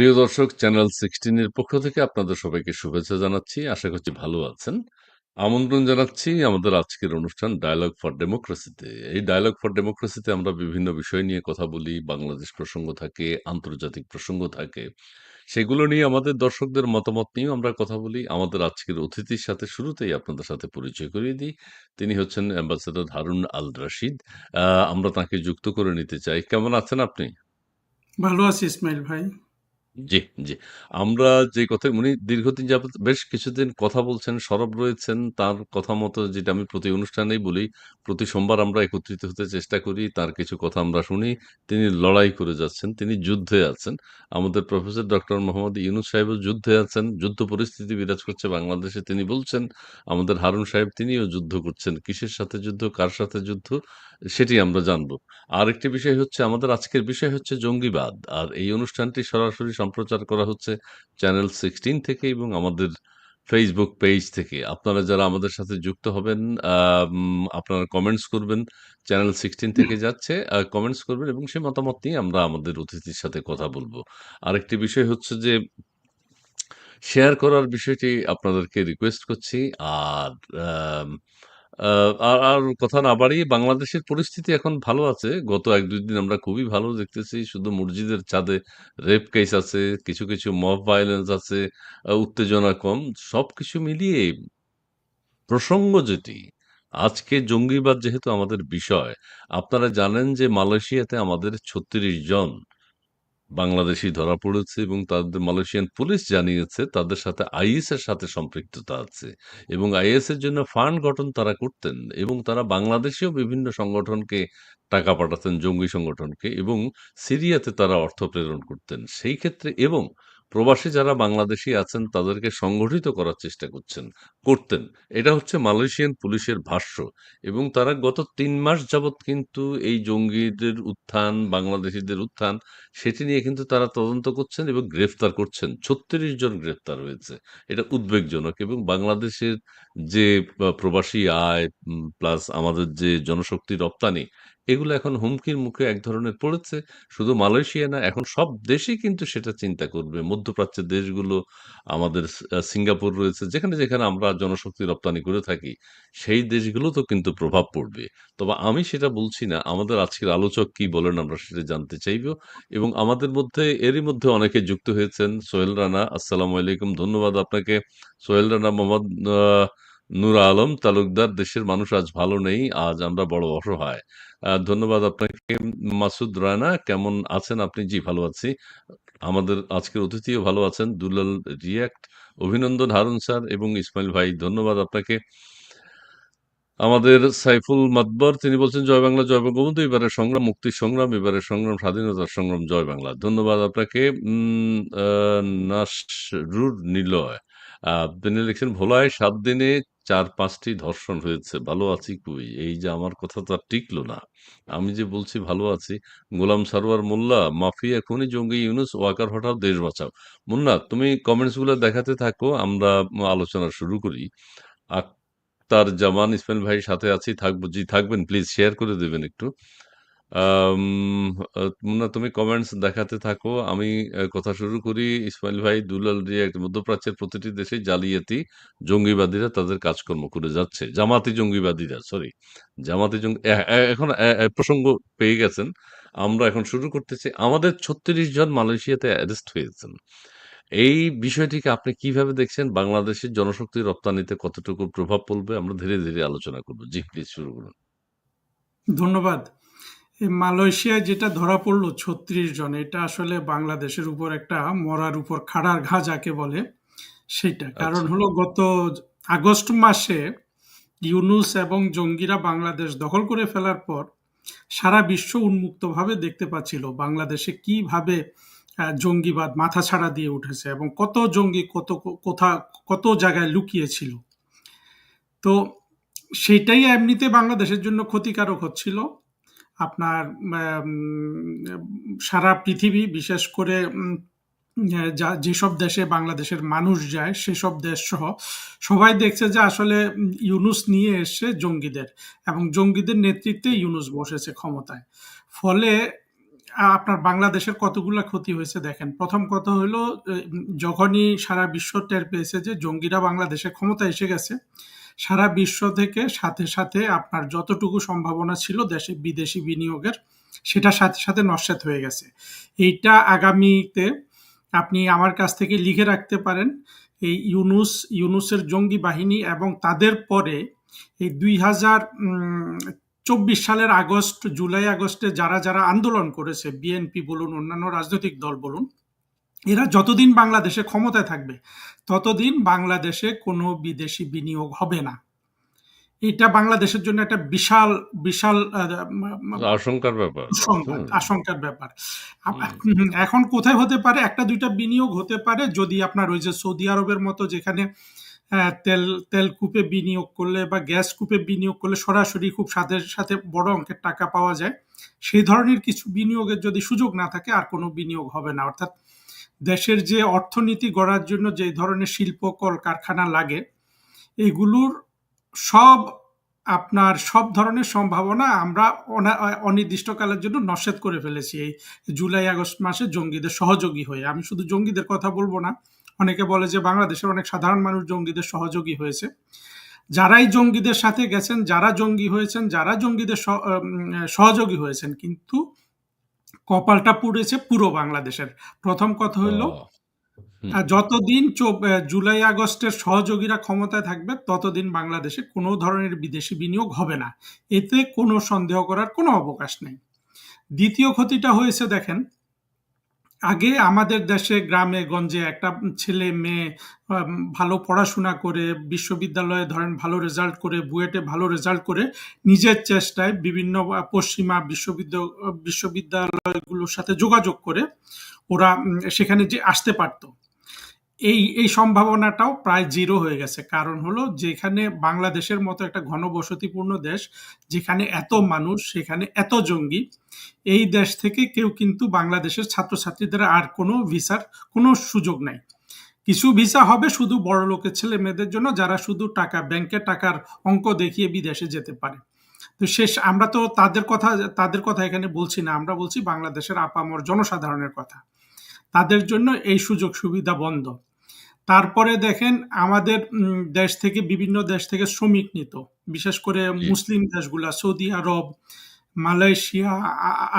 প্রিয় দর্শক চ্যানেল সিক্সটিনের পক্ষ থেকে আপনাদের সবাইকে শুভেচ্ছা জানাচ্ছি। আশা করছি ভালো আছেন। আমন্ত্রণ জানাচ্ছি আমাদের আজকের অনুষ্ঠান ডায়ালগ ফর ডেমোক্রেসিতে এই ডায়ালগ ফর ডেমোক্রেসিতে আমরা বিভিন্ন বিষয় নিয়ে কথা বলি। বাংলাদেশ প্রসঙ্গ থাকে, আন্তর্জাতিক প্রসঙ্গ থাকে। সেগুলো নিয়ে আমাদের দর্শকদের মতামত নিয়েও আমরা কথা বলি। আমাদের আজকের অতিথির সাথে শুরুতেই আপনাদের সাথে পরিচয় করিয়ে দিই। তিনি হচ্ছেন অ্যাম্বাসেডর হারুন আল রাশিদ আমরা তাকে যুক্ত করে নিতে চাই। কেমন আছেন আপনি? ভালো আছি ইসমাইল ভাই। জি, জি। আমরা যে কথা উনি দীর্ঘদিন যাবত বেশ কিছুদিন কথা বলছেন, সরব রয়েছেন। তার কথা মতো যেটা আমি প্রতি অনুষ্ঠানেই বলি, প্রতি সোমবার আমরা একত্রিত হতে চেষ্টা করি। তার কিছু কথা আমরা শুনি। তিনি লড়াই করে যাচ্ছেন। তিনি যুদ্ধে আছেন। আমাদের প্রফেসর ডক্টর মোহাম্মদ ইউনুস সাহেবও যুদ্ধে আছেন। যুদ্ধ পরিস্থিতি বিরাজ করছে বাংলাদেশে তিনি বলছেন। আমাদের হারুন সাহেব তিনিও যুদ্ধ করছেন। কিসের সাথে যুদ্ধ, কার সাথে যুদ্ধ সেটি আমরা জানব। আরেকটি বিষয় হচ্ছে, আমাদের আজকের বিষয় হচ্ছে জঙ্গিবাদ। আর এই অনুষ্ঠানটি সরাসরি সম্প্রচার করা হচ্ছে চ্যানেল 16 থেকে এবং আমাদের ফেসবুক পেজ থেকে। আপনারা যারা আমাদের সাথে যুক্ত হবেন আপনারা কমেন্টস করবেন। চ্যানেল 16 থেকে যাচ্ছে কমেন্টস করবেন এবং সেই মতামত নিয়ে আমরা আমাদের অতিথির সাথে কথা বলব। আরেকটি বিষয় হচ্ছে যে শেয়ার করার বিষয়টি আপনাদেরকে রিকোয়েস্ট করছি। আর আর আর কথা না বাড়িয়ে বাংলাদেশের পরিস্থিতি এখন ভালো আছে। গত ১-২ দিন আমরা খুবই ভালো দেখতেছি। শুধু মসজিদের ছাদে রেপ কেস আছে, কিছু, কিছু মব ভায়োলেন্স আছে, উত্তেজনা কম। সবকিছু মিলিয়ে প্রসঙ্গ যেটি, আজকে জঙ্গিবাদ যেহেতু আমাদের বিষয়, আপনারা জানেন যে মালয়েশিয়াতে আমাদের ৩৬ জন বাংলাদেশী ধরা পড়েছে এবং তাদের মালয়েশিয়ান পুলিশ জানিয়েছে তাদের সাথে আইএস এর সাথে সম্পৃক্ততা আছে এবং আইএস এর জন্য ফান্ড গঠন তারা করতেন এবং তারা বাংলাদেশেও বিভিন্ন সংগঠনকে টাকা পাঠাতেন, জঙ্গি সংগঠনকে এবং সিরিয়াতে তারা অর্থ প্রেরণ করতেন। সেই ক্ষেত্রে এবং প্রবাসী যারা বাংলাদেশী আছেন তাদেরকে সংগঠিত করার চেষ্টা করছেন করতেন এটা হচ্ছে মালয়েশিয়ান পুলিশের ভাষ্য এবং তারা গত তিন মাস যাবৎ কিন্তু এই জঙ্গিদের উত্থান বাংলাদেশিদের উত্থান সেটি নিয়ে কিন্তু তারা তদন্ত করছেন এবং গ্রেফতার করছেন। ৩৬ জন গ্রেফতার হয়েছে। এটা উদ্বেগজনক এবং বাংলাদেশের যে প্রবাসী আয় প্লাস আমাদের যে জনশক্তি রপ্তানি, এগুলো এখন হুমকির মুখে এক ধরনের পড়েছে। শুধু মালয়েশিয়া না, এখন সব দেশই কিন্তু সেটা চিন্তা করবে। মধ্যপ্রাচ্যের দেশগুলো, আমাদের সিঙ্গাপুর রয়েছে, যেখানে, যেখানে আমরা জনশক্তি রপ্তানি করে থাকি, সেই দেশগুলোতেও কিন্তু প্রভাব পড়বে। তবে আমি সেটা বলছি না। আমাদের আজকের আলোচক কি বলেন আমরা সেটা জানতে চাইব। এবং আমাদের মধ্যে এরই মধ্যে অনেকে যুক্ত হয়েছেন। সোহেল রানা, আসসালামু আলাইকুম। ধন্যবাদ আপনাকে। সোহেল রানা মোহাম্মদ নূর আলম তালুকদার, দেশের মানুষ আজ ভালো নেই। আজ আমরা বড় অসহায়। ধন্যবাদ আপনাকে। মাসুদ রানা, কেমন আছেন আপনি? জি, ভালো আছি। আমাদের আজকের অতিথিও ভালো আছেন। দুলাল রিয়াক্ট, অভিনন্দন হারুন স্যার এবং ইসমাইল ভাই, ধন্যবাদ আপনাকে। আমাদের সাইফুল মাতবর তিনি বলছেন, "জয় বাংলা, জয় বঙ্গবন্ধু। এবারের সংগ্রাম মুক্তির সংগ্রাম, এবারে সংগ্রাম স্বাধীনতার সংগ্রাম, জয় বাংলা।" ধন্যবাদ আপনাকে। নাসরুর নিলয় আ লিখছেন, "ভোলায় ৭ দিনে ৪-৫ টি ধর্ষণ হয়েছে। ভালো আছি কই? এই যে আমার কথা তো আর টিকল না। আমি যে বলছি ভালো আছি। গোলাম সারোয়ার মোল্লা, মাফিয়া খুনি জঙ্গি ইউনুস ওয়াকার হটাও দেশ বাঁচাও।" মুন্না তুমি কমেন্টসগুলো দেখাতে থাকো। আমরা আলোচনা শুরু করি। আক্তার জামান ইসমাইল ভাই সাথে আছি, থাকব। জি, থাকবেন প্লিজ শেয়ার করে দেবেন একটু। মুন্না তুমি কমেন্টস দেখাতে থাকো। আমি কথা শুরু করি। ইসমাইল ভাই, দুলাল রিয়াক্ট মধ্যপ্রাচ্যের প্রতিটি দেশেই জালিয়াতি জঙ্গিবাদীরা তাদের কাজকর্ম করে যাচ্ছে। জামাতি জঙ্গিবাদীরা, সরি। জামাতি জঙ্গি এখন প্রসঙ্গ পেয়ে গেছেন। আমরা এখন শুরু করতেছি। আমাদের ৩৬ জন মালয়েশিয়াতে অ্যারেস্ট হয়েছেন। এই বিষয়টিকে আপনি কীভাবে দেখছেন? বাংলাদেশের জনশক্তি রপ্তানিতে কতটুকু প্রভাব পড়বে? আমরা ধীরে, ধীরে আলোচনা করব। জি, প্লিজ শুরু করুন। ধন্যবাদ। এই মালয়েশিয়ায় যেটা ধরা পড়ল ৩৬ জন, এটা আসলে বাংলাদেশের উপর একটা মরার উপর খাড়ার ঘা যাকে বলে, সেটা কারণ আচ্ছা। হলো গত আগস্ট মাসে ইউনুস এবং জঙ্গিরা বাংলাদেশ দখল করে ফেলার পর সারা বিশ্ব উন্মুক্তভাবে দেখতে পাচ্ছিল বাংলাদেশে কীভাবে জঙ্গিবাদ মাথাছাড়া দিয়ে উঠেছে এবং কত জঙ্গি কত কোথা কত জায়গায় লুকিয়েছিল তো সেইটাই এমনিতে বাংলাদেশের জন্য ক্ষতিকারক হচ্ছিল। আপনার সারা পৃথিবী, বিশেষ করে যা, যেসব দেশে বাংলাদেশের মানুষ যায়, সেসব দেশসহ সবাই দেখছে যে আসলে ইউনুস নিয়ে এসছে জঙ্গিদের এবং জঙ্গিদের নেতৃত্বে ইউনুস বসেছে ক্ষমতায়। ফলে, আপনার বাংলাদেশের কতগুলো ক্ষতি হয়েছে দেখেন প্রথম কথা হলো যখনই সারা বিশ্ব টের পেয়েছে যে জঙ্গিরা বাংলাদেশের ক্ষমতা এসে গেছে সারা বিশ্ব থেকে সাথে সাথে আপনার যতটুকু সম্ভাবনা ছিল দেশে বিদেশি বিনিয়োগের সেটা সাথে সাথে নস্যাত হয়ে গেছে। এইটা আগামীতে আপনি আমার কাছ থেকে লিখে রাখতে পারেন, এই ইউনুস, ইউনুসের জঙ্গি বাহিনী এবং তাদের পরে এই দুই হাজার চব্বিশ সালের আগস্ট, জুলাই আগস্টে যারা যারা আন্দোলন করেছে, বিএনপি বলুন, অন্যান্য রাজনৈতিক দল বলুন এরা যতদিন বাংলাদেশে ক্ষমতায় থাকবে ততদিন বাংলাদেশে কোনো বিদেশি বিনিয়োগ হবে না। এটা বাংলাদেশের জন্য একটা বিশাল বিশাল আশঙ্কার ব্যাপার। আশঙ্কার ব্যাপার। এখন কোথায় হতে পারে? একটা দুইটা বিনিয়োগ হতে পারে। যদি আপনার ওই যে সৌদি আরবের মতো যেখানে তেল তেল কূপে বিনিয়োগ করলে বা গ্যাস কূপে বিনিয়োগ করলে সরাসরি খুব সাথে সাথে বড় অঙ্কের টাকা পাওয়া যায় সেই ধরনের কিছু বিনিয়োগের যদি সুযোগ না থাকে আর কোনো বিনিয়োগ হবে না। অর্থাৎ দেশের যে অর্থনীতি গড়ার জন্য যে ধরনের শিল্প কল কারখানা লাগে, এগুলোর সব আপনার সব ধরনের সম্ভাবনা আমরা অনির্দিষ্টকালের জন্য নস্যাৎ করে ফেলেছি। এই জুলাই, আগস্ট মাসে জঙ্গিদের সহযোগী হয়ে। আমি শুধু জঙ্গিদের কথা বলব না, অনেকে বলে যে বাংলাদেশের অনেক সাধারণ মানুষ জঙ্গিদের সহযোগী হয়েছে। যারাই জঙ্গিদের সাথে গেছেন, যারা জঙ্গি হয়েছেন, যারা জঙ্গিদের সহ- সহযোগী হয়েছেন, কিন্তু কপালটা পুড়েছে পুরো বাংলাদেশের। প্রথম কথা হইল যতদিন জুলাই আগস্টের সহযোগীরা ক্ষমতায় থাকবে ততদিন বাংলাদেশে কোনো ধরনের বিদেশি বিনিয়োগ হবে না। এতে কোনো সন্দেহ করার কোনো অবকাশ নেই। দ্বিতীয় ক্ষতিটা হয়েছে দেখেন আগে আমাদের দেশে গ্রামে, গঞ্জে একটা ছেলে, মেয়ে ভালো পড়াশোনা করে, বিশ্ববিদ্যালয়ে ধরেন ভালো রেজাল্ট করে, বুয়েটে ভালো রেজাল্ট করে নিজের চেষ্টায় বিভিন্ন পশ্চিমা বিশ্ববিদ্যালয় বিশ্ববিদ্যালয়গুলোর সাথে যোগাযোগ করে ওরা সেখানে যে আসতে পারতো। এই এই সম্ভাবনাটাও প্রায় জিরো হয়ে গেছে। কারণ হলো যেখানে বাংলাদেশের মতো একটা ঘনবসতিপূর্ণ দেশ, যেখানে এত মানুষ, সেখানে এত জঙ্গি, এই দেশ থেকে কেউ কিন্তু বাংলাদেশের ছাত্রছাত্রীদের আর কোনো ভিসার কোনো সুযোগ নাই। কিছু ভিসা হবে শুধু বড় লোকের ছেলে মেয়েদের জন্য, যারা শুধু টাকা, ব্যাংকে টাকার অঙ্ক দেখিয়ে বিদেশে যেতে পারে। তো শেষ, আমরা তো তাদের কথা তাদের কথা এখানে বলছি না, আমরা বলছি বাংলাদেশের আপামর জনসাধারণের কথা। তাদের জন্য এই সুযোগ সুবিধা বন্ধ। তারপরে দেখেন আমাদের দেশ থেকে বিভিন্ন দেশ থেকে শ্রমিক নিত। বিশেষ করে মুসলিম দেশগুলা সৌদি আরব মালয়েশিয়া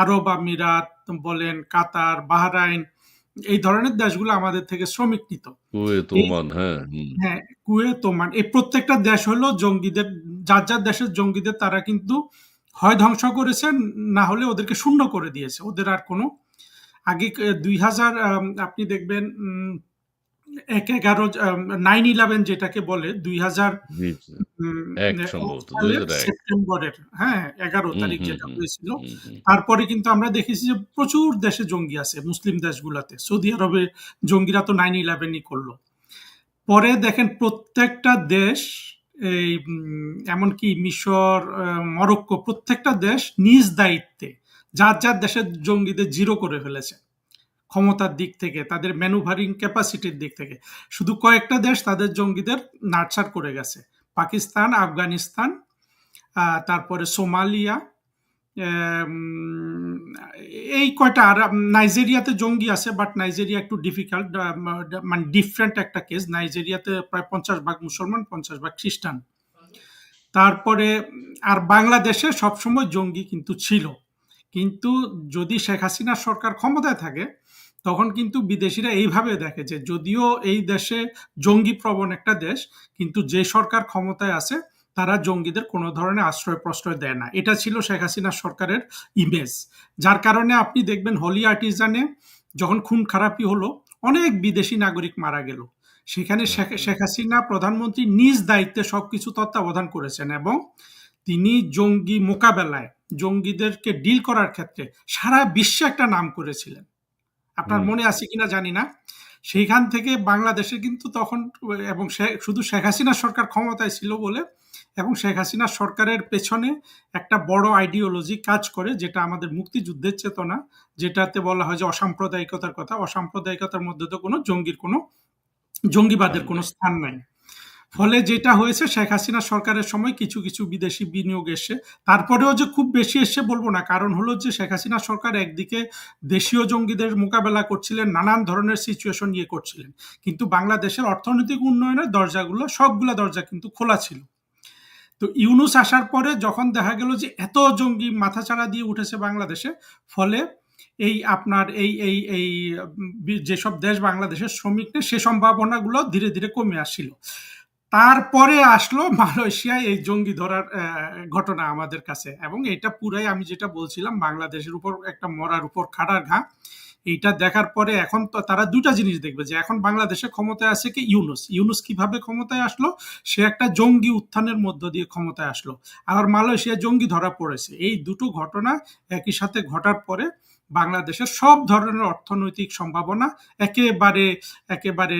আরব আমিরাত বলেন কাতার বাহরাইন এই ধরনের দেশগুলো আমাদের থেকে শ্রমিক নিত। হ্যাঁ। হ্যাঁ কুয়েত ওমান এই প্রত্যেকটা দেশ হলো জঙ্গিদের যার যার দেশের জঙ্গিদের তারা কিন্তু হয় ধ্বংস করেছে না হলে ওদেরকে শূন্য করে দিয়েছে। ওদের আর কোনো আগে দুই হাজার আপনি দেখবেন উম, এক এগারো নাইন ইলেভেন যেটাকে বলে দুই হাজার সেপ্টেম্বরের হ্যাঁ এগারো তারিখ যেটা হয়েছিল। তারপরে কিন্তু আমরা দেখেছি যে প্রচুর দেশে জঙ্গি আছে মুসলিম দেশগুলোতে। সৌদি আরবে জঙ্গিরা তো নাইন ইলেভেনই করল। পরে দেখেন প্রত্যেকটা দেশ এই এমনকি মিশর মরক্কো প্রত্যেকটা দেশ নিজ দায়িত্বে যার যার দেশের জঙ্গিদের জিরো করে ফেলেছে। ক্ষমতার দিক থেকে, তাদের ম্যানুভারিং ক্যাপাসিটির দিক থেকে। শুধু কয়েকটা দেশ তাদের জঙ্গিদের নার্চার করে গেছে। পাকিস্তান, আফগানিস্তান তারপরে সোমালিয়া এই কয়টা আর নাইজেরিয়াতে জঙ্গি আছে বাট নাইজেরিয়া একটু ডিফিকাল্ট মানে ডিফারেন্ট একটা কেস নাইজেরিয়াতে প্রায় পঞ্চাশ ভাগ মুসলমান, পঞ্চাশ ভাগ খ্রিস্টান। তারপরে, আর বাংলাদেশে সবসময় জঙ্গি কিন্তু ছিল। কিন্তু যদি শেখ হাসিনার সরকার ক্ষমতায় থাকে তখন কিন্তু বিদেশিরা এইভাবে দেখে যে যদিও এই দেশে জঙ্গি প্রবণ একটা দেশ কিন্তু যে সরকার ক্ষমতায় আছে তারা জঙ্গিদের কোনো ধরনের আশ্রয় প্রশ্রয় দেয় না। এটা ছিল শেখ হাসিনা সরকারের ইমেজ যার কারণে আপনি দেখবেন হলি আর্টিজানে যখন খুন খারাপি হলো অনেক বিদেশি নাগরিক মারা গেল। সেখানে শেখ শেখ হাসিনা প্রধানমন্ত্রী নিজ দায়িত্বে সবকিছু তত্ত্বাবধান করেছেন এবং তিনি জঙ্গি মোকাবেলায় জঙ্গিদেরকে ডিল করার ক্ষেত্রে সারা বিশ্বে একটা নাম করেছিলেন। আপনার মনে আছে কিনা জানি না। সেইখান থেকে বাংলাদেশে কিন্তু তখন এবং শুধু শেখ হাসিনা সরকার ক্ষমতায় ছিল বলে এবং শেখ হাসিনা সরকারের পেছনে একটা বড় আইডিওলজি কাজ করে যেটা আমাদের মুক্তিযুদ্ধের চেতনা যেটাতে বলা হয় যে অসাম্প্রদায়িকতার কথা। অসাম্প্রদায়িকতার মধ্যে তো কোনো জঙ্গির কোনো জঙ্গিবাদের কোনো স্থান নাই। ফলে যেটা হয়েছে, শেখ হাসিনা সরকারের সময় কিছু কিছু বিদেশি বিনিয়োগ এসছে তারপরেও যে খুব বেশি এসছে বলব না, কারণ হলো যে শেখ হাসিনা সরকার একদিকে দেশীয় জঙ্গিদের মোকাবেলা করছিলেন, নানান ধরনের সিচুয়েশন নিয়ে করছিলেন। কিন্তু বাংলাদেশের অর্থনৈতিক উন্নয়নের দরজাগুলো, সবগুলো দরজা কিন্তু খোলা ছিল। তো ইউনুস আসার পরে যখন দেখা গেল যে এত জঙ্গি মাথাচাড়া দিয়ে উঠেছে বাংলাদেশে, ফলে এই আপনার এই এই এই যেসব দেশ বাংলাদেশের শ্রমিক সে সম্ভাবনাগুলো ধীরে ধীরে কমে আসছিল। তারপরে আসলো মালয়েশিয়ায় এই জঙ্গি ধরার ঘটনা আমাদের কাছে। এবং এটা পুরাই আমি যেটা বলছিলাম, বাংলাদেশের উপর একটা মরার উপর খাড়ার ঘা। এইটা দেখার পরে এখন তো তারা দুটা জিনিস দেখবে যে এখন বাংলাদেশে ক্ষমতায় আছে কি ইউনুস। ইউনুস কীভাবে ক্ষমতায় আসলো? সে একটা জঙ্গি উত্থানের মধ্য দিয়ে ক্ষমতায় আসলো। আবার মালয়েশিয়া জঙ্গি ধরা পড়েছে। এই দুটো ঘটনা একই সাথে ঘটার পরে বাংলাদেশের সব ধরনের অর্থনৈতিক সম্ভাবনা একেবারে একেবারে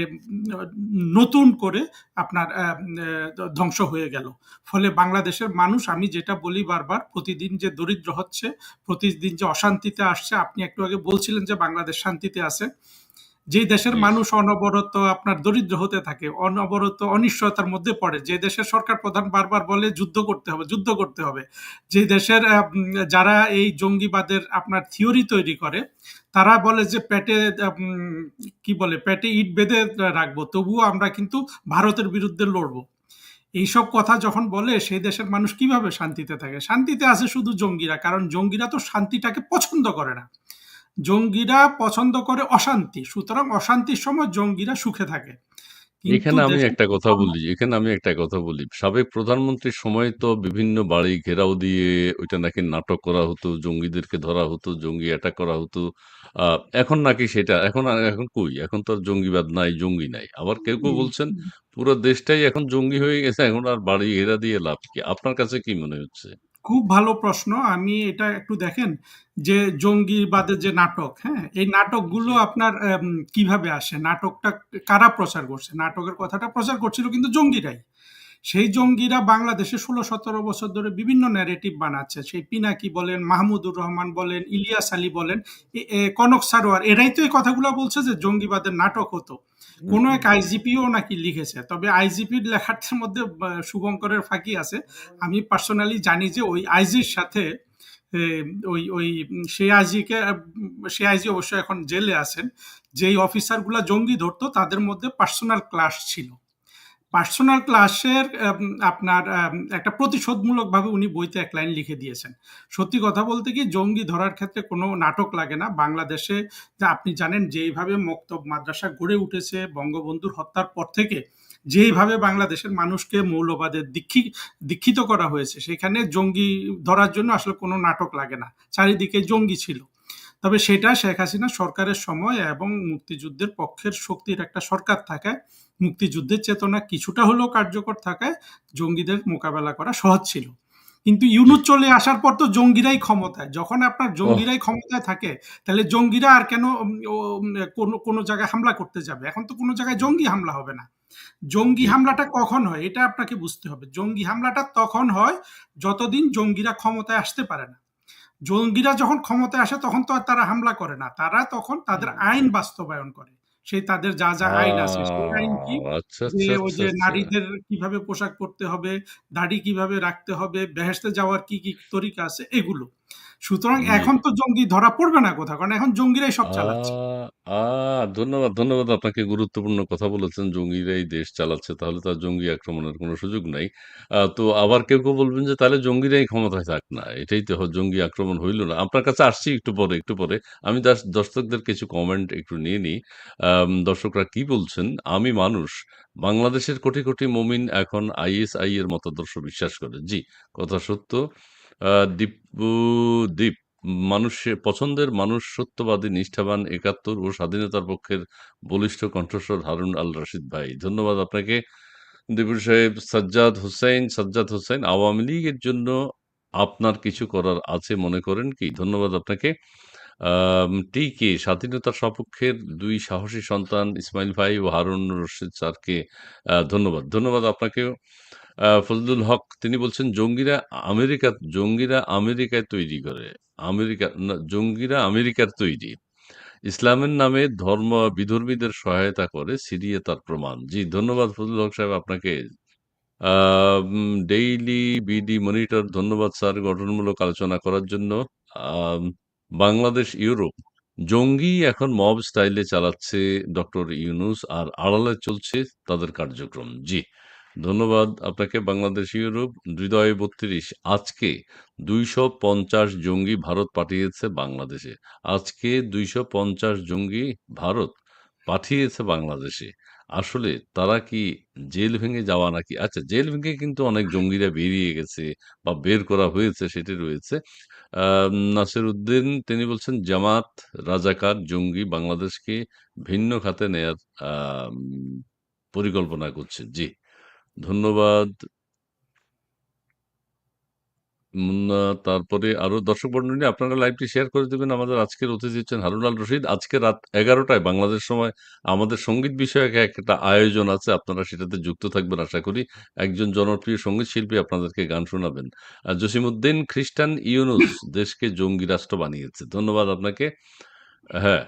নতুন করে আপনার ধ্বংস হয়ে গেল। ফলে বাংলাদেশের মানুষ, আমি যেটা বলি বারবার, প্রতিদিন যে দরিদ্র হচ্ছে, প্রতিদিন যে অশান্তিতে আসছে, আপনি একটু আগে বলছিলেন যে বাংলাদেশ শান্তিতে আছে। যে দেশের মানুষ অনবরত আপনার দরিদ্র হতে থাকে অনবরত অনিশ্চয়তার মধ্যে পড়ে যে দেশের সরকার প্রধান বারবার বলে যুদ্ধ করতে হবে যুদ্ধ করতে হবে। যে দেশের যারা এই জঙ্গিবাদের আপনার থিওরি তৈরি করে তারা বলে যে পেটে কি বলে পেটে ইট বেঁধে রাখব তবুও আমরা কিন্তু ভারতের বিরুদ্ধে লড়বো। এইসব কথা যখন বলে সেই দেশের মানুষ কীভাবে শান্তিতে থাকে? শান্তিতে আছে শুধু জঙ্গিরা কারণ জঙ্গিরা তো শান্তিটাকে পছন্দ করে না। জঙ্গিরা পছন্দ করে অশান্তি সুতরাং অশান্তির সময় জঙ্গিরা সুখে থাকে। এখানে আমি একটা কথা বলি এখানে আমি একটা কথা বলি। সাবেক প্রধানমন্ত্রীর সময় তো বিভিন্ন বাড়ি ঘেরাও দিয়ে ওইটা নাকি নাটক করা হতো জঙ্গিদেরকে ধরা হতো জঙ্গি অ্যাটাক করা হতো। এখন নাকি সেটা এখন এখন কই? এখন তো আর জঙ্গিবাদ নাই জঙ্গি নাই। আবার কেউ কেউ বলছেন পুরো দেশটাই এখন জঙ্গি হয়ে গেছে এখন আর বাড়ি ঘেরা দিয়ে লাভ কি? আপনার কাছে কি মনে হচ্ছে? খুব ভালো প্রশ্ন। আমি এটা একটু দেখেন যে জঙ্গিবাদের যে নাটক হ্যাঁ? এই নাটকগুলো আপনার কীভাবে আসে? নাটকটা কারা প্রচার করছে? নাটকের কথাটা প্রচার করছিল কিন্তু জঙ্গিরাই। সেই জঙ্গিরা বাংলাদেশে ষোলো, সতেরো বছর ধরে বিভিন্ন ন্যারেটিভ বানাচ্ছে। সেই পিনাকি বলেন, মাহমুদুর রহমান বলেন, ইলিয়াস আলী বলেন কনক সারোয়ার, এরাই তো এই কথাগুলো বলছে যে জঙ্গিবাদের নাটক হতো। কোনো এক আইজিপিও নাকি লিখেছে, তবে আইজিপির লেখাটার মধ্যে শুভঙ্করের ফাঁকি আছে। আমি পার্সোনালি জানি যে ওই আইজির সাথে ওই ওই সে আইজিকে সে আইজি অবশ্য এখন জেলে আছেন। যেই অফিসারগুলা জঙ্গি ধরতো, তাদের মধ্যে পার্সোনাল ক্লাস ছিল। পার্সোনাল ক্লাসের আপনার একটা প্রতিশোধমূলকভাবে উনি বইতে এক লাইন লিখে দিয়েছেন। সত্যি কথা বলতে কি, জঙ্গি ধরার ক্ষেত্রে কোনো নাটক লাগে না। বাংলাদেশে আপনি জানেন, যেইভাবে মক্তব মাদ্রাসা গড়ে উঠেছে, বঙ্গবন্ধুর হত্যার পর থেকে যেইভাবে বাংলাদেশের মানুষকে মৌলবাদের দীক্ষি, দীক্ষিত করা হয়েছে, সেখানে জঙ্গি ধরার জন্য আসলে কোনো নাটক লাগে না। চারিদিকে জঙ্গি ছিল। তবে সেটা শেখ হাসিনা সরকারের সময় এবং মুক্তিযুদ্ধের পক্ষের শক্তির একটা সরকার থাকায় মুক্তিযুদ্ধের চেতনা কিছুটা হলেও কার্যকর থাকায় জঙ্গিদের মোকাবেলা করা সহজ ছিল। কিন্তু ইউনুস চলে আসার পর তো জঙ্গিরাই ক্ষমতায়। যখন আপনার জঙ্গিরাই ক্ষমতায় থাকে তাহলে জঙ্গিরা আর কোনো কোনো জায়গায় হামলা করতে যাবে? এখন তো কোনো জায়গায় জঙ্গি হামলা হবে না। জঙ্গি হামলাটা কখন হয়? এটা আপনাকে বুঝতে হবে। জঙ্গি হামলাটা তখন হয় যতদিন জঙ্গিরা ক্ষমতায় আসতে পারে না। জঙ্গিরা যখন ক্ষমতায় আসে তখন তো আর তারা হামলা করে না। তারা তখন তাদের আইন বাস্তবায়ন করে। সেই তাদের যা যা আইন আছে সেই আইন কি? আচ্ছা আচ্ছা ওই আচ্ছা যে নারীদের কীভাবে পোশাক পরতে হবে দাড়ি কীভাবে রাখতে হবে বেহেস্তে যাওয়ার কি কি তরিকা আছে এগুলো। সুতরাং এখন তো জঙ্গি ধরা পড়বে না কোথাও কারণ এখন জঙ্গিরাই সব চালাচ্ছে। ধন্যবাদ ধন্যবাদ আপনাকে গুরুত্বপূর্ণ কথা বলেছেন জঙ্গিরাই দেশ চালাচ্ছে তাহলে তার জঙ্গি আক্রমণের কোনো সুযোগ নাই। আহ, তো আবার কেউ কেউ বলবেন যে তাহলে জঙ্গিরাই ক্ষমতায় থাক না এটাই তো হ- জঙ্গি আক্রমণ হইল না। আপনার কাছে আসছি একটু পরে একটু পরে। আমি দাস- দর্শকদের কিছু কমেন্ট একটু নিয়ে নিই। আম, দর্শকরা কি বলছেন? আমি মানুষ বাংলাদেশের কোটি কোটি মমিন এখন আইএসআই এর মতাদর্শ বিশ্বাস করে। জি কথা সত্য। দীপু দীপ মানুষের পছন্দের মানুষ সত্যবাদী নিষ্ঠাবান একাত্তর ও স্বাধীনতার পক্ষের বলিষ্ঠ কণ্ঠস্বর হারুন আল রশিদ ভাই। ধন্যবাদ আপনাকে। দীপুর সাহেব সাজ্জাদ হোসেন সাজ্জাদ হোসেন আওয়ামী লীগের জন্য আপনার কিছু করার আছে মনে করেন কি? ধন্যবাদ আপনাকে। আম, টিকে স্বাধীনতার সপক্ষের দুই সাহসী সন্তান ইসমাইল ভাই ও হারুন রশিদ স্যারকে ধন্যবাদ। ধন্যবাদ আপনাকেও। আহ, ফজলুল হক তিনি বলছেন জঙ্গিরা আমেরিকা জঙ্গিরা আমেরিকায় তৈরি করে। আমেরিকা জঙ্গিরা আমেরিকার তৈরি। ইসলামের নামে ধর্ম বিধর্মীদের সহায়তা করে সিরিয়া তার প্রমাণ। জি ধন্যবাদ ফজলুল হক সাহেব আপনাকে। ডেইলি বিডি মনিটর ধন্যবাদ স্যার গঠনমূলক আলোচনা করার জন্য। বাংলাদেশ ইউরোপ। জঙ্গি এখন মব স্টাইলে চালাচ্ছে ডক্টর ইউনুস আর আড়ালে চলছে তাদের কার্যক্রম। জি ধন্যবাদ আপনাকে, বাংলাদেশ ইউরোপ, হৃদয় বত্রিশ। আজকে দুইশো পঞ্চাশ জঙ্গি ভারত পাঠিয়েছে বাংলাদেশে। আজকে দুইশো পঞ্চাশ জঙ্গি ভারত পাঠিয়েছে বাংলাদেশে। আসলে তারা কি জেল ভেঙে যাওয়া নাকি? আচ্ছা জেল ভেঙে কিন্তু অনেক জঙ্গিরা বেরিয়ে গেছে বা বের করা হয়েছে, সেটি রয়েছে। নাসির উদ্দিন তিনি বলছেন, জামাত রাজাকার জঙ্গি বাংলাদেশকে ভিন্ন খাতে নেয়ার পরিকল্পনা করছে। জি। ধন্যবাদ। মুন্না, তারপরে আরও দর্শক মন্ডলী আপনারা লাইভটি শেয়ার করে দেবেন আমাদের আজকের অতিথি হচ্ছেন হারুন আল রশিদ। আজকে রাত এগারোটায় বাংলাদেশ সময় আমাদের সংগীত বিষয়ক একটা আয়োজন আছে, আপনারা সেটাতে যুক্ত থাকবেন আশা করি। একজন জনপ্রিয় সংগীত শিল্পী আপনাদেরকে গান শোনাবেন। আর জসিমউদ্দিন খ্রিস্টান ইউনুস দেশকে জঙ্গি রাষ্ট্র বানিয়েছে। ধন্যবাদ আপনাকে। হ্যাঁ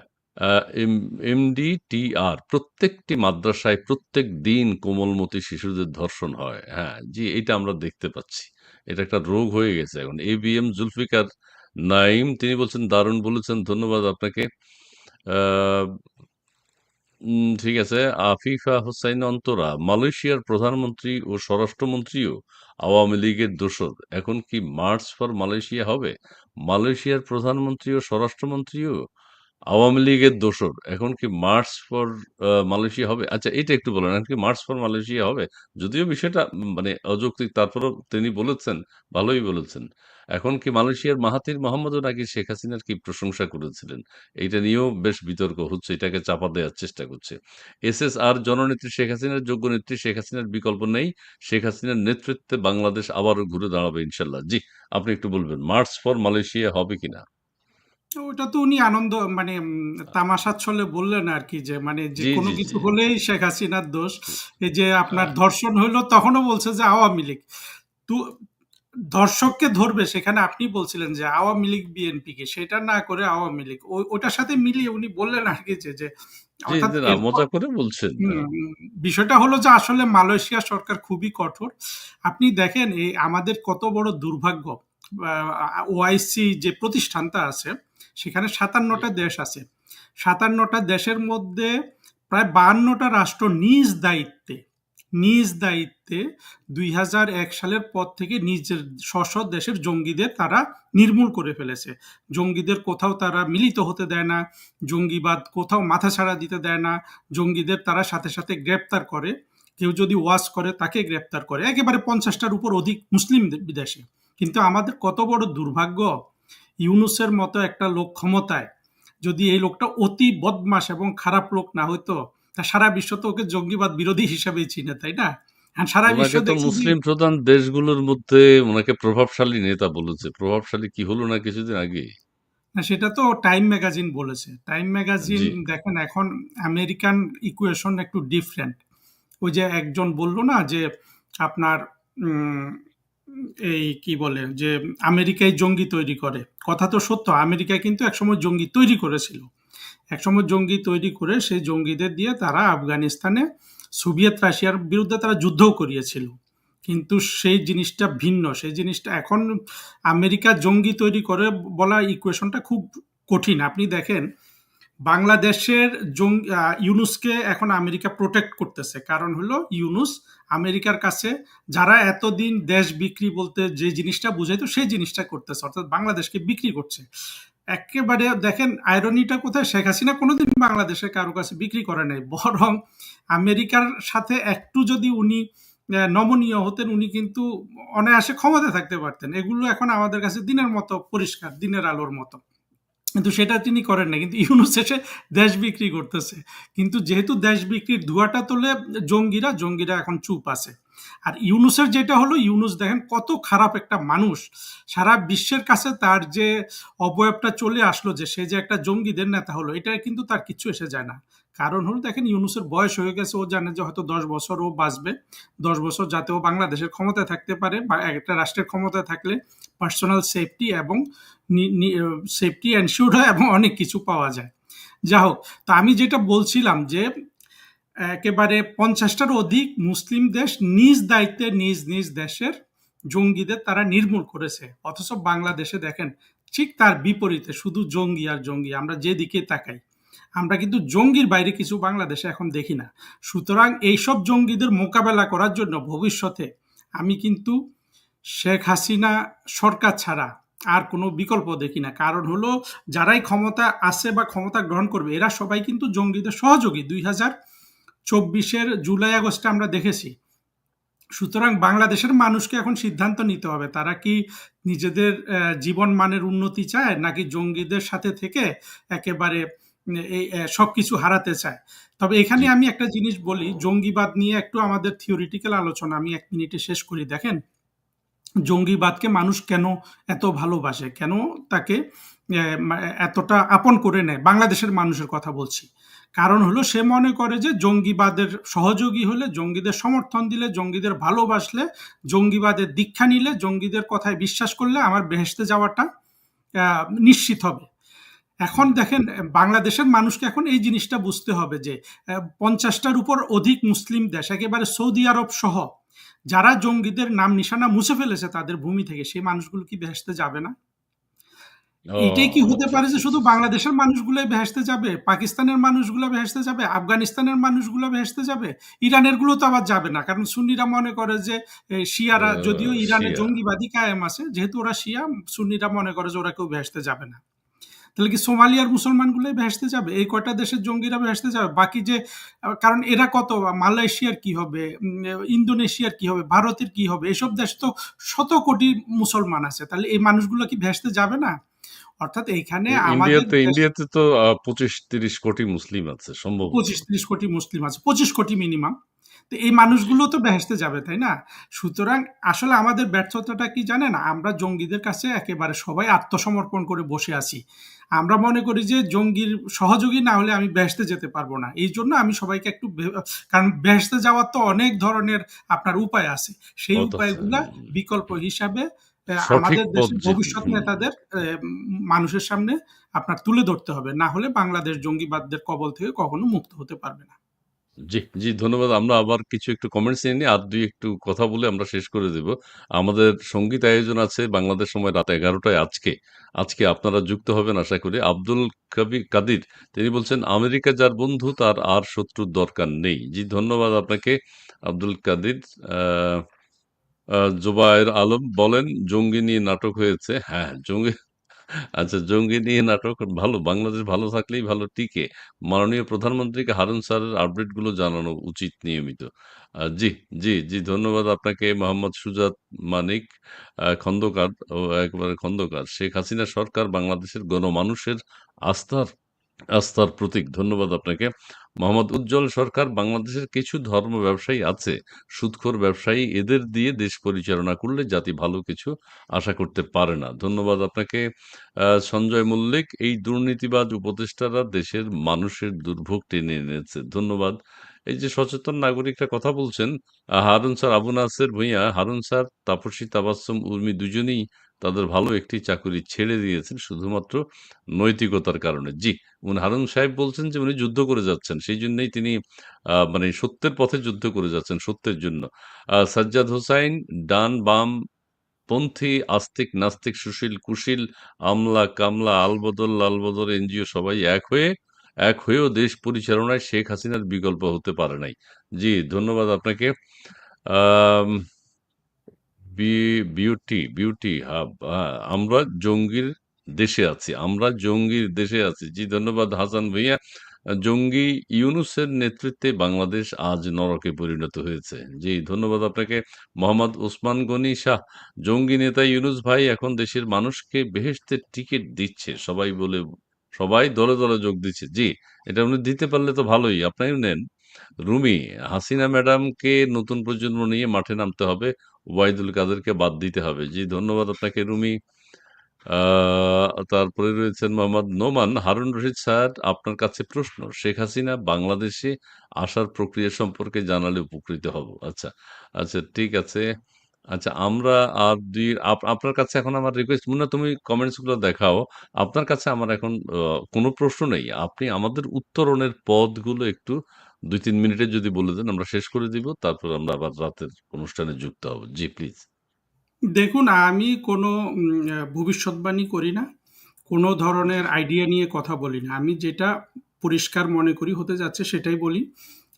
এমডি টি আর, প্রত্যেকটি মাদ্রাসায় প্রত্যেক দিন কোমলমতি শিশুদের ধর্ষণ হয়। হ্যাঁ জি, এটা আমরা দেখতে পাচ্ছি। এটা একটা রোগ হয়ে গেছে এখন। A B M Zulfikar Naim তিনি বলছেন, দারুণ বলেছেন, ধন্যবাদ আপনাকে। ঠিক আছে, আফিফা হোসাইন অন্তরা, মালয়েশিয়ার প্রধানমন্ত্রী ও স্বরাষ্ট্রমন্ত্রীও আওয়ামী লীগের দোসর এখন কি মার্চ ফর মালয়েশিয়া হবে? মালয়েশিয়ার প্রধানমন্ত্রী ও স্বরাষ্ট্রমন্ত্রীও আওয়ামী লীগের দোসর, এখন কি মার্চ ফর মালয়েশিয়া হবে? আচ্ছা এটা একটু বলেন, এখন কি মার্চ ফর মালয়েশিয়া হবে? যদিও বিষয়টা মানে অযৌক্তিক, তারপরেও তিনি বলেছেন, ভালোই বলেছেন। এখন কি মালয়েশিয়ার মাহাতির মোহাম্মদও নাকি শেখ হাসিনার কি প্রশংসা করেছিলেন? এইটা নিয়েও বেশ বিতর্ক হচ্ছে, এটাকে চাপা দেওয়ার চেষ্টা করছে। এস এস আর জননেত্রী শেখ হাসিনার যোগ্য নেত্রী, শেখ হাসিনার বিকল্প নেই। শেখ হাসিনার নেতৃত্বে বাংলাদেশ আবারও ঘুরে দাঁড়াবে, ইনশাল্লাহ। জি, আপনি একটু বলবেন মার্চ ফর মালয়েশিয়া হবে কিনা? ওটা তো উনি আনন্দ মানে তামাশার ছলে বললেন আর কি যে মানে যে কোনো কিছু হলেই শেখ হাসিনার দোষ। এই যে আপনার ধর্ষণ হইল তখনও বলছে যে আওয়ামী লীগ। তো ধর্ষককে ধরবে সেখানে আপনি বলছিলেন যে আওয়ামী লীগ বিএনপি কে সেটা না করে আওয়ামী লীগ। ওটার সাথে মিলিয়ে উনি বললেন আর কি যে করে বলছেন হ্যাঁ। বিষয়টা হলো যে আসলে মালয়েশিয়া সরকার খুবই কঠোর। আপনি দেখেন এই আমাদের কত বড় দুর্ভাগ্য ওআইসি যে প্রতিষ্ঠানটা আছে সেখানে সাতান্নটা দেশ আছে। সাতান্নটা দেশের মধ্যে প্রায় বাহান্নটা রাষ্ট্র নিজ দায়িত্বে নিজ দায়িত্বে দুই হাজার এক সালের পর থেকে নিজের স্ব দেশের জঙ্গিদের তারা নির্মূল করে ফেলেছে। জঙ্গিদের কোথাও তারা মিলিত হতে দেয় না জঙ্গিবাদ কোথাও মাথাছাড়া দিতে দেয় না জঙ্গিদের তারা সাথে সাথে গ্রেপ্তার করে। কেউ যদি ওয়াশ করে তাকে গ্রেপ্তার করে। একেবারে পঞ্চাশটার উপর অধিক মুসলিম বিদেশে। কিন্তু আমাদের কত বড় দুর্ভাগ্য ইউনুসের মতো একটা লোক ক্ষমতায় যদি এই লোকটা অতি বদমাস এবং খারাপ লোক না হইতো তা সারা বিশ্ব তো ওকে জঙ্গিবাদ বিরোধী হিসাবেই চিনে তাই না? সারা বিশ্ব মুসলিম প্রধান দেশগুলোর মধ্যে ওনাকে প্রভাবশালী নেতা বলেছে। প্রভাবশালী কি হলো না কিছুদিন আগে? না সেটা তো টাইম ম্যাগাজিন বলেছে। টাইম ম্যাগাজিন দেখেন এখন আমেরিকান ইকুয়েশন একটু ডিফারেন্ট ওই যে একজন বলল না যে আপনার উম, এই কি বলে, যে আমেরিকায় জঙ্গি তৈরি করে। কথা তো সত্য আমেরিকা কিন্তু একসময় জঙ্গি তৈরি করেছিল। একসময় জঙ্গি তৈরি করে সেই জঙ্গিদের দিয়ে তারা আফগানিস্তানে, সোভিয়েত রাশিয়ার বিরুদ্ধে তারা যুদ্ধও করিয়েছিল। কিন্তু সেই জিনিসটা ভিন্ন, সেই জিনিসটা এখন আমেরিকা জঙ্গি তৈরি করে বলা ইকুয়েশনটা খুব কঠিন। আপনি দেখেন বাংলাদেশের ইউনুসকে এখন আমেরিকা প্রোটেক্ট করতেছে। কারণ হলো ইউনুস আমেরিকার কাছে যারা এতদিন দেশ বিক্রি বলতে যে জিনিসটা বুঝাইতো, সেই জিনিসটা করতেছে। অর্থাৎ বাংলাদেশকে বিক্রি করছে। একেবারে দেখেন আয়রনিটা কোথায়? শেখ হাসিনা কোনোদিন বাংলাদেশে কারও কাছে বিক্রি করে নাই। বরং আমেরিকার সাথে একটু যদি উনি নমনীয় হতেন, উনি কিন্তু অনায়াসে ক্ষমতা থাকতে পারতেন। এগুলো এখন আমাদের কাছে দিনের মতো পরিষ্কার, দিনের আলোর মতো। কিন্তু সেটা তিনি করেন না কিন্তু ইউনুস এসে দেশ বিক্রি করতেছে। কিন্তু যেহেতু দেশ বিক্রির ধোঁয়াটা তোলে জঙ্গিরা জঙ্গিরা এখন চুপ আছে। আর ইউনুসের যেটা হলো, ইউনুস দেখেন কত খারাপ একটা মানুষ। সারা বিশ্বের কাছে তার যে অবয়বটা চলে আসলো, যে সে যে একটা জঙ্গিদের নেতা হলো, এটা কিন্তু তার কিছু এসে যায় না। কারণ হলো দেখেন, ইউনুসের বয়স হয়ে গেছে, ও জানে যে হয়তো দশ বছর ও বাঁচবে। দশ বছর যাতে ও বাংলাদেশের ক্ষমতায় থাকতে পারে বা একটা রাষ্ট্রের ক্ষমতায় থাকলে পার্সোনাল সেফটি এবং সেফটি এনশিওর হয় এবং অনেক কিছু পাওয়া যায়। যা হোক, তো আমি যেটা বলছিলাম যে একেবারে পঞ্চাশটার অধিক মুসলিম দেশ নিজ দায়িত্বে, নিজ নিজ দেশের জঙ্গিদের তারা নির্মূল করেছে। অথচ বাংলাদেশে দেখেন, ঠিক তার বিপরীতে শুধু জঙ্গি আর জঙ্গি, আমরা যেদিকে তাকাই। আমরা কিন্তু জঙ্গির বাইরে কিছু বাংলাদেশে এখন দেখি না। সুতরাং এইসব জঙ্গিদের মোকাবেলা করার জন্য ভবিষ্যতে আমি কিন্তু শেখ হাসিনা সরকার ছাড়া আর কোনো বিকল্প দেখি না। কারণ হলো, যারাই ক্ষমতা আছে বা ক্ষমতা গ্রহণ করবে, এরা সবাই কিন্তু জঙ্গিদের সহযোগী। দুই হাজার চব্বিশের জুলাই আগস্টে আমরা দেখেছি। সুতরাং বাংলাদেশের মানুষকে এখন সিদ্ধান্ত নিতে হবে, তারা কি নিজেদের জীবন মানের উন্নতি চায় নাকি জঙ্গিদের সাথে থেকে একেবারে এই সবকিছু হারাতে চায়। তবে এখানে আমি একটা জিনিস বলি জঙ্গিবাদ নিয়ে একটু আমাদের থিওরিটিক্যাল আলোচনা আমি এক মিনিটে শেষ করি। দেখেন জঙ্গিবাদকে মানুষ কেন এত ভালোবাসে? কেন তাকে এতটা আপন করে নেয়? বাংলাদেশের মানুষের কথা বলছি। কারণ হলো সে মনে করে যে জঙ্গিবাদের সহযোগী হলে জঙ্গিদের সমর্থন দিলে জঙ্গিদের ভালোবাসলে জঙ্গিবাদের দীক্ষা নিলে জঙ্গিদের কথায় বিশ্বাস করলে আমার বেহেসতে যাওয়াটা নিশ্চিত হবে। এখন দেখেন বাংলাদেশের মানুষকে এখন এই জিনিসটা বুঝতে হবে যে পঞ্চাশটার উপর অধিক মুসলিম দেশ একেবারে সৌদি আরব সহ যারা জঙ্গিদের নাম নিশানা মুছে ফেলেছে তাদের ভূমি থেকে সেই মানুষগুলো কি বেহেসতে যাবে না? এটাই কি হতে পারে যে আচ্ছা শুধু আচ্ছা। বাংলাদেশের মানুষগুলোই বেহেসতে যাবে? পাকিস্তানের মানুষগুলো বেহেসতে যাবে? আফগানিস্তানের মানুষগুলো বেহেসতে যাবে? ইরানেরগুলো তো আবার যাবে না কারণ সুন্নিরা মনে করে যে শিয়ারা যদিও আহ, ইরানে জঙ্গিবাদী কায়েম আছে যেহেতু ওরা শিয়া সুন্নিরা মনে করে যে ওরা কেউ বেহেসতে যাবে না। তাহলে কি সোমালিয়ার মুসলমানগুলোই ভেসতে যাবে? এই কয়টা দেশের জঙ্গিরা ভেসতে যাবে? বাকি যে কারণ এরা কত? মালয়েশিয়ার কি হবে? ইন্দোনেশিয়ার কি হবে? ভারতের কি হবে? এসব দেশ তো শত কোটি মুসলমান আছে। তাহলে এই মানুষগুলো কি ভেসতে যাবে না? অর্থাৎ এইখানে আমাদের ইন্ডিয়াতে ইন্ডিয়াতে তো পঁচিশ তিরিশ কোটি মুসলিম আছে সম্ভবত পঁচিশ ত্রিশ কোটি মুসলিম আছে। পঁচিশ কোটি মিনিমাম। তো এই মানুষগুলো তো বেহেসতে যাবে তাই না? সুতরাং আসলে আমাদের ব্যর্থতাটা কি জানেন? আমরা জঙ্গিদের কাছে একেবারে সবাই আত্মসমর্পণ করে বসে আছি। আমরা মনে করি যে জঙ্গির সহযোগী না হলে আমি বেহেসতে যেতে পারব না। এই জন্য আমি সবাইকে একটু কারণ বেহেসতে যাওয়ার তো অনেক ধরনের আপনার উপায় আছে। সেই উপায়গুলা বিকল্প হিসাবে আমাদের দেশের ভবিষ্যৎ নেতাদের মানুষের সামনে আপনার তুলে ধরতে হবে। না হলে বাংলাদেশ জঙ্গিবাদদের কবল থেকে কখনো মুক্ত হতে পারবে না। জি, জি ধন্যবাদ। আমরা আবার কিছু একটু কমেন্টস নিয়ে নিই। আর ২ একটু কথা বলে আমরা শেষ করে দেব। আমাদের সংগীত আয়োজন আছে বাংলাদেশ সময় রাত ১১ টায় আজকে। আজকে আপনারা যুক্ত হবেন আশা করি। আব্দুল কাবি কাদির তিনি বলছেন, "আমেরিকা যার বন্ধু তার আর শত্রুর দরকার নেই।" জি ধন্যবাদ আপনাকে আব্দুল কাদির। আ জুবায়ের আলম বলেন, "জঙ্গি নিয়ে নাটক হয়েছে।" হ্যাঁ, জঙ্গি আচ্ছা জঙ্গি নিয়ে নাটক ভালো। বাংলাদেশ ভালো থাকলেই ভালো টিকে। মাননীয় প্রধানমন্ত্রীকে হারুন স্যারের আপডেটগুলো জানানো উচিত নিয়মিত। জি, জি, জি ধন্যবাদ আপনাকে মোহাম্মদ সুজাত মানিক খন্দকার ও একেবারে খন্দকার। শেখ হাসিনা সরকার বাংলাদেশের গণমানুষের আস্থার আস্থার প্রতীক। ধন্যবাদ আপনাকে। মোহাম্মদ উজ্জ্বল সরকার বাংলাদেশের কিছু ধর্ম ব্যবসায়ী আছে। সুদখোর ব্যবসায়ী এদের দিয়ে দেশ পরিচালনা করলে জাতি ভালো কিছু আশা করতে পারে না। ধন্যবাদ আপনাকে। সঞ্জয় মল্লিক এই দুর্নীতিবাজ উপদেষ্টারা দেশের মানুষের দুর্ভোগ টেনে এনেছে। ধন্যবাদ। এই যে সচেতন নাগরিকরা কথা বলছেন, হারুন স্যার, আবু নাসের ভূঁইয়া, হারুন স্যার, তাপসী তাবাচ্চুম উর্মি দুজনেই তাদের ভালো একটি চাকুরি ছেড়ে দিয়েছেন শুধুমাত্র নৈতিকতার কারণে। জি, উনি হারুন সাহেব বলছেন যে উনি যুদ্ধ করে যাচ্ছেন। সেই জন্যই তিনি মানে সত্যের পথে যুদ্ধ করে যাচ্ছেন, সত্যের জন্য। সাজ্জাদ হোসাইন ডান বাম পন্থী, আস্তিক, নাস্তিক, সুশীল, কুশীল, আমলা, কামলা, আলবদল লালবদল এনজিও সবাই এক হয়ে এক হয়েও দেশ পরিচালনায় শেখ হাসিনার বিকল্প হতে পারে নাই। জি, ধন্যবাদ আপনাকে। বি বিউটি, বিউটি হাব আমরা জঙ্গির দেশে আছি। আমরা জঙ্গির দেশে আছি। জি, ধন্যবাদ হাসান ভূঁইয়া। জঙ্গি ইউনুসের নেতৃত্বে বাংলাদেশ আজ নরকে পরিণত হয়েছে। জি, ধন্যবাদ আপনাকে। মোহাম্মদ ওসমান গনি শাহ, জঙ্গি নেতা ইউনুস ভাই এখন দেশের মানুষকে বেহেশতের টিকিট দিচ্ছে। সবাই বলে সবাই দলে, দলে যোগ দিচ্ছে। জি, এটা উনি দিতে পারলে তো ভালোই। আপনিও নেন। রুমি, হাসিনা ম্যাডামকে নতুন প্রজন্ম নিয়ে মাঠে নামতে হবে। ওবায়দুল কাদেরকে বাদ দিতে হবে। জি, ধন্যবাদ আপনাকে রুমি। তারপরে রয়েছেন মোহাম্মদ নোমান। হারুন রশিদ স্যার আপনার কাছে প্রশ্ন। শেখ হাসিনা বাংলাদেশে আসার প্রক্রিয়া সম্পর্কে জানালে উপকৃত হব। আচ্ছা, আচ্ছা ঠিক আছে। আচ্ছা আমরা আর দুই আপ- আপনার কাছে এখন আমার রিকোয়েস্ট মুন্না তুমি কমেন্টসগুলো দেখাও আপনার কাছে আমার এখন কোনো প্রশ্ন নেই আপনি আমাদের উত্তরণের পদগুলো একটু দুই তিন মিনিটে যদি বলে দেন আমরা শেষ করে দিব তারপর আমরা আবার রাতের অনুষ্ঠানে যুক্ত হব। জি প্লিজ। দেখুন আমি কোনো ভবিষ্যৎবাণী করি না কোনো ধরনের আইডিয়া নিয়ে কথা বলি না। আমি যেটা পরিষ্কার মনে করি হতে যাচ্ছে সেটাই বলি।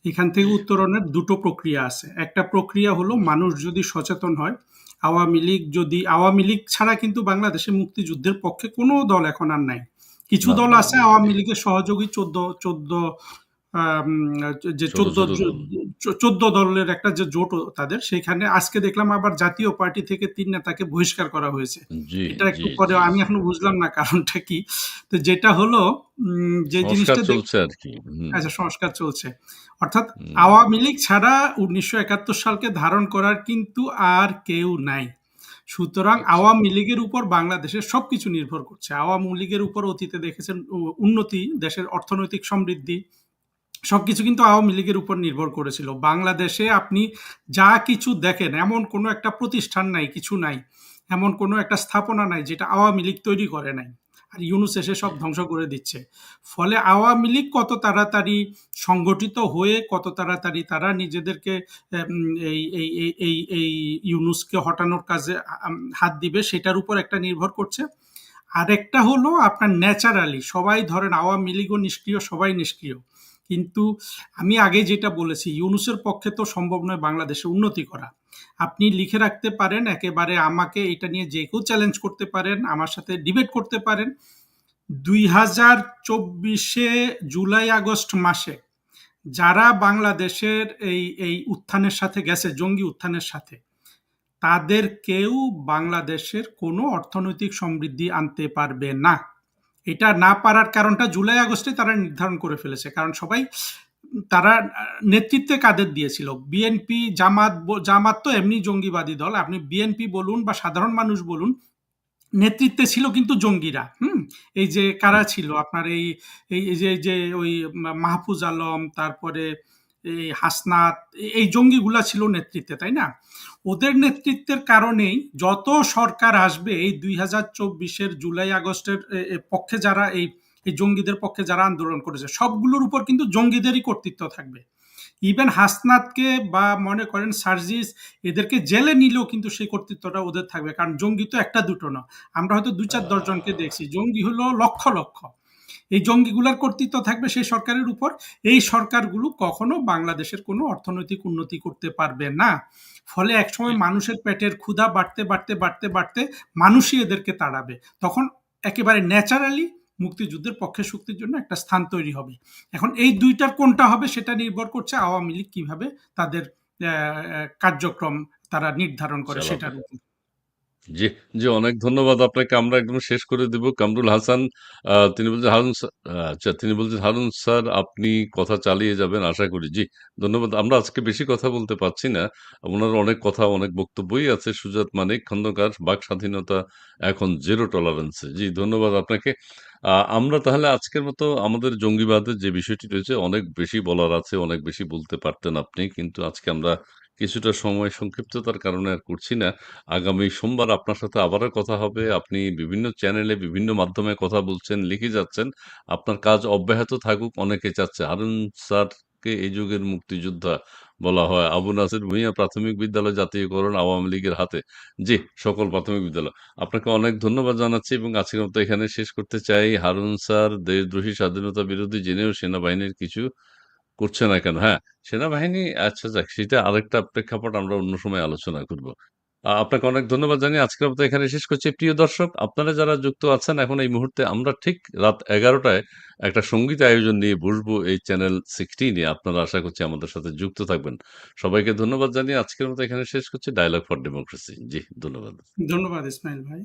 এখান থেকে উত্তরণের দুটো প্রক্রিয়া আছে। একটা প্রক্রিয়া হলো মানুষ যদি সচেতন হয় আওয়ামী লীগ যদি আওয়ামী লীগ ছাড়া কিন্তু বাংলাদেশে মুক্তিযুদ্ধের পক্ষে কোনো দল এখন আর নাই। কিছু দল আছে আওয়ামী লীগের সহযোগী চোদ্দ চোদ্দ যে চোদ্দ চোদ্দ দলের একটা যে জোট তাদের সেখানে আজকে দেখলাম আবার জাতীয় পার্টি থেকে তিন নেতাকে বহিষ্কার করা হয়েছে। এটা একটু পরে আমি এখনও বুঝলাম না কারণটা কি। তো যেটা হলো যে জিনিসটা চলছে আর কি আচ্ছা সংস্কার চলছে। অর্থাৎ আওয়ামী লীগ ছাড়া উনিশশো একাত্তর সালকে ধারণ করার কিন্তু আর কেউ নাই। সুতরাং আচ্ছা। আওয়ামী লীগের উপর বাংলাদেশের সবকিছু নির্ভর করছে। আওয়ামী লীগের উপর অতীতে দেখেছেন উন্নতি দেশের অর্থনৈতিক সমৃদ্ধি সবকিছু কিন্তু আওয়ামী লীগের উপর নির্ভর করেছিল। বাংলাদেশে আপনি যা কিছু দেখেন, এমন কোনো একটা প্রতিষ্ঠান নাই, কিছু নাই, এমন কোনো একটা স্থাপনা নাই যেটা আওয়ামী লীগ তৈরি করে নাই আর ইউনুস এসে সব ধ্বংস করে দিচ্ছে। ফলে আওয়ামী লীগ কত তাড়াতাড়ি সংগঠিত হয়ে, কত তাড়াতাড়ি তারা নিজেদেরকে এই এই এই এই এই ইউনুসকে হটানোর কাজে হাত দিবে সেটার উপর একটা নির্ভর করছে। আরেকটা হলো আপনার ন্যাচারালি সবাই ধরেন আওয়ামী লীগও নিষ্ক্রিয়, সবাই নিষ্ক্রিয়। কিন্তু আমি আগে যেটা বলেছি, ইউনুসের পক্ষে তো সম্ভব নয় বাংলাদেশে উন্নতি করা। আপনি লিখে রাখতে পারেন, একেবারে আমাকে এটা নিয়ে যে কেউ চ্যালেঞ্জ করতে পারেন, আমার সাথে ডিবেট করতে পারেন। দুই হাজার চব্বিশে জুলাই, আগস্ট মাসে যারা বাংলাদেশের এই এই উত্থানের সাথে গেছে, জঙ্গি উত্থানের সাথে, তাদের কেউ বাংলাদেশের কোনো অর্থনৈতিক সমৃদ্ধি আনতে পারবে না। এটা না পারার কারণটা জুলাই আগস্টে তারা নির্ধারণ করে ফেলেছে। কারণ সবাই, তারা নেতৃত্বে কাদের দিয়েছিল? বিএনপি, জামাত জামাত তো এমনি জঙ্গিবাদী দল। আপনি বিএনপি বলুন বা সাধারণ মানুষ বলুন, নেতৃত্বে ছিল কিন্তু জঙ্গিরা, হুম? এই যে কারা ছিল? আপনার এই এই যে যে ওই মাহফুজ আলম, তারপরে এই হাসনাত, এই- জঙ্গিগুলা ছিল নেতৃত্বে, তাই না? ওদের নেতৃত্বের কারণেই যত সরকার আসবে, এই দুই হাজার চব্বিশের জুলাই আগস্টের পক্ষে যারা এই এই জঙ্গিদের পক্ষে যারা আন্দোলন করেছে, সবগুলোর উপর কিন্তু জঙ্গিদেরই কর্তৃত্ব থাকবে। ইভেন হাসনাতকে বা মনে করেন সার্জিস, এদেরকে জেলে নিলেও কিন্তু সেই কর্তৃত্বটা ওদের থাকবে, কারণ জঙ্গি তো একটা দুটো না। আমরা হয়তো দুই চার দশজনকে দেখছি, জঙ্গি হলো লক্ষ লক্ষ। এই জঙ্গিগুলার কর্তৃত্ব থাকবে সেই সরকারের উপর। এই সরকারগুলো কখনো বাংলাদেশের কোনো অর্থনৈতিক উন্নতি করতে পারবে না। ফলে একসময় মানুষের পেটের ক্ষুধা বাড়তে বাড়তে বাড়তে বাড়তে মানুষই এদেরকে তাড়াবে। তখন একেবারে ন্যাচারালি মুক্তিযুদ্ধের পক্ষে শক্তির জন্য একটা স্থান তৈরি হবে। এখন এই দুইটার কোনটা হবে সেটা নির্ভর করছে আওয়ামী লীগ কীভাবে তাদের কার্যক্রম তারা নির্ধারণ করে সেটার উপর। জি জি, অনেক ধন্যবাদ আপনাকে। আমরা একদম শেষ করে দেব। কামরুল হাসান তিনি বলছেন, হারুন আচ্ছা তিনি বলছেন, হারুন স্যার, আপনি কথা চালিয়ে যাবেন আশা করি। জি, ধন্যবাদ। আমরা আজকে বেশি কথা বলতে পারছি না। ওনার অনেক কথা, অনেক বক্তব্যই আছে। সুজাত মানিক, খন্দকার, বাক স্বাধীনতা এখন জিরো টলারেন্সে জি, ধন্যবাদ আপনাকে। আমরা তাহলে আজকের মতো আমাদের জঙ্গিবাদের যে বিষয়টি রয়েছে, অনেক বেশি বলার আছে, অনেক বেশি বলতে পারতেন আপনি। কিন্তু আজকে আমরা কিছুটা সময় সংক্ষিপ্ততার কারণে আর করছি না আগামী সোমবার আপনার সাথে আবারও কথা হবে। আপনি বিভিন্ন চ্যানেলে বিভিন্ন মাধ্যমে কথা বলছেন, লিখে যাচ্ছেন। আপনার কাজ অব্যাহত থাকুক অনেকে চাচ্ছে। হারুন স্যারকে এই যুগের মুক্তিযোদ্ধা বলা হয়। আবু নাসির ভূঁইয়া প্রাথমিক বিদ্যালয় জাতীয়করণ আওয়ামী লীগের হাতে। জি, সকল প্রাথমিক বিদ্যালয়। আপনাকে অনেক ধন্যবাদ জানাচ্ছি এবং আজকের মতো এখানে শেষ করতে চাই। হারুন স্যার দেশদ্রোহী স্বাধীনতা বিরোধী জেনেও সেনাবাহিনীর কিছু করছে না কেন? হ্যাঁ, সেনাবাহিনী আচ্ছা যাক সেটা আরেকটা প্রেক্ষাপট আমরা অন্য সময় আলোচনা করব। আপনাকে অনেক ধন্যবাদ জানিয়ে আজকের মতো এখানে শেষ করছি। প্রিয় দর্শক, আপনারা যারা যুক্ত আছেন এখন এই মুহূর্তে আমরা ঠিক রাত এগারোটায় একটা সংগীত আয়োজন নিয়ে বসবো এই চ্যানেল 16 এ। আপনারা আশা করছি আমাদের সাথে যুক্ত থাকবেন। সবাইকে ধন্যবাদ জানিয়ে আজকের মতো এখানে শেষ করছি। Dialogue for democracy. জি, ধন্যবাদ। ধন্যবাদ ইসমাইল ভাই